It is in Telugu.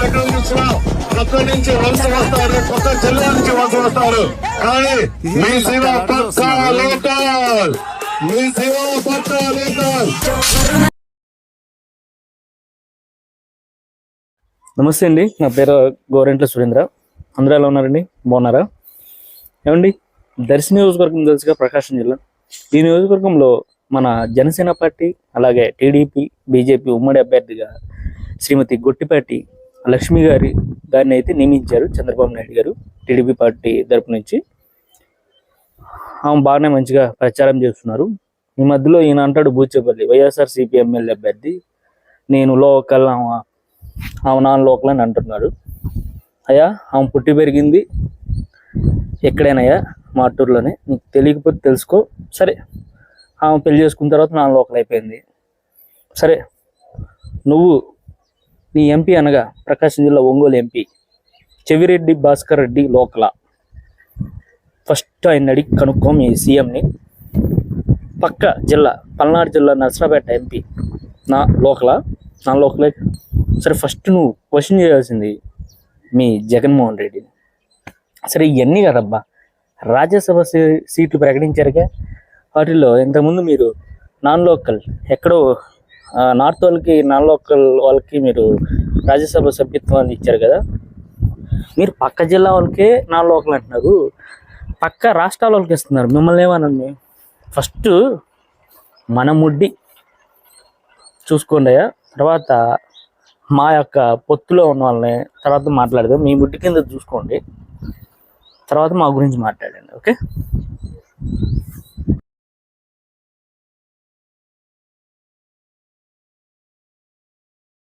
అభ్యర్థులు ఎక్కడ నుంచి ఇచ్చినా అక్కడి నుంచి వలస వస్తారు కొత్త జిల్లా నుంచి వలస వస్తారు. కానీ మీ శివ పక్కా లోకల్. మీ శివ పక్కా లోకల్. నమస్తే అండి. నా పేరు గోరెంట్ల సురేంద్ర. అందరూ ఎలా ఉన్నారండి? బాగున్నారా? ఏమండి? దర్శి నియోజకవర్గం తెలుసుగా ప్రకాశం జిల్లా. ఈ నియోజకవర్గంలో మన జనసేన పార్టీ అలాగే టీడీపీ బీజేపీ ఉమ్మడి అభ్యర్థిగా శ్రీమతి గొట్టిపాటి లక్ష్మి గారి గారిని అయితే నియమించారు చంద్రబాబు నాయుడు గారు టీడీపీ పార్టీ తరపు నుంచి. ఆమె బాగానే మంచిగా ప్రచారం చేస్తున్నారు. ఈ మధ్యలో ఈయన అంటాడు బూచేపల్లి వైఎస్ఆర్ సిపి ఎమ్మెల్యే అభ్యర్థి నేను లోకల్ ఆమె ఆమె నాన్న లోకల్ అని అంటున్నాడు. అయ్యా ఆమె పుట్టి పెరిగింది ఎక్కడైనాయా మాటూరులోనే నీకు తెలియకపోతే తెలుసుకో. సరే ఆమె పెళ్ళి చేసుకున్న తర్వాత నాన్న లోకల్ అయిపోయింది. సరే నువ్వు నీ ఎంపీ అనగా ప్రకాశం జిల్లా Ongole MP Chevireddy Bhaskar Reddy local. First ఆయన అడిగి కనుక్కో మీ సీఎంని పక్క జిల్లా పల్నాడు జిల్లా నర్సరాపేట ఎంపీ నా లోకల. నా లోకలే. సరే ఫస్ట్ నువ్వు క్వశ్చన్ చేయాల్సింది మీ జగన్మోహన్ రెడ్డిని. సరే ఇవన్నీ కదబ్బా. రాజ్యసభ సీ- సీట్లు ప్రకటించారుగా. వాటిల్లో ఇంతకుముందు మీరు నాన్ లోకల్ ఎక్కడో నార్త్ వాళ్ళకి నాన్ లోకల్ వాళ్ళకి మీరు రాజ్యసభ సభ్యత్వాన్ని ఇచ్చారు కదా. మీరు పక్క జిల్లా వాళ్ళకే నాన్ లోకల్ అంటున్నారు. పక్క రాష్ట్రాల వాళ్ళకి ఇస్తున్నారు. మిమ్మల్ని ఏమనండి? ఫస్ట్ మన ముడ్డి చూసుకోండి తర్వాత మా యొక్క పొత్తులో ఉన్న వాళ్ళని తర్వాత మాట్లాడదాం. మీ ముడ్డి కింద చూసుకోండి. తర్వాత మా గురించి మాట్లాడండి ఓకే?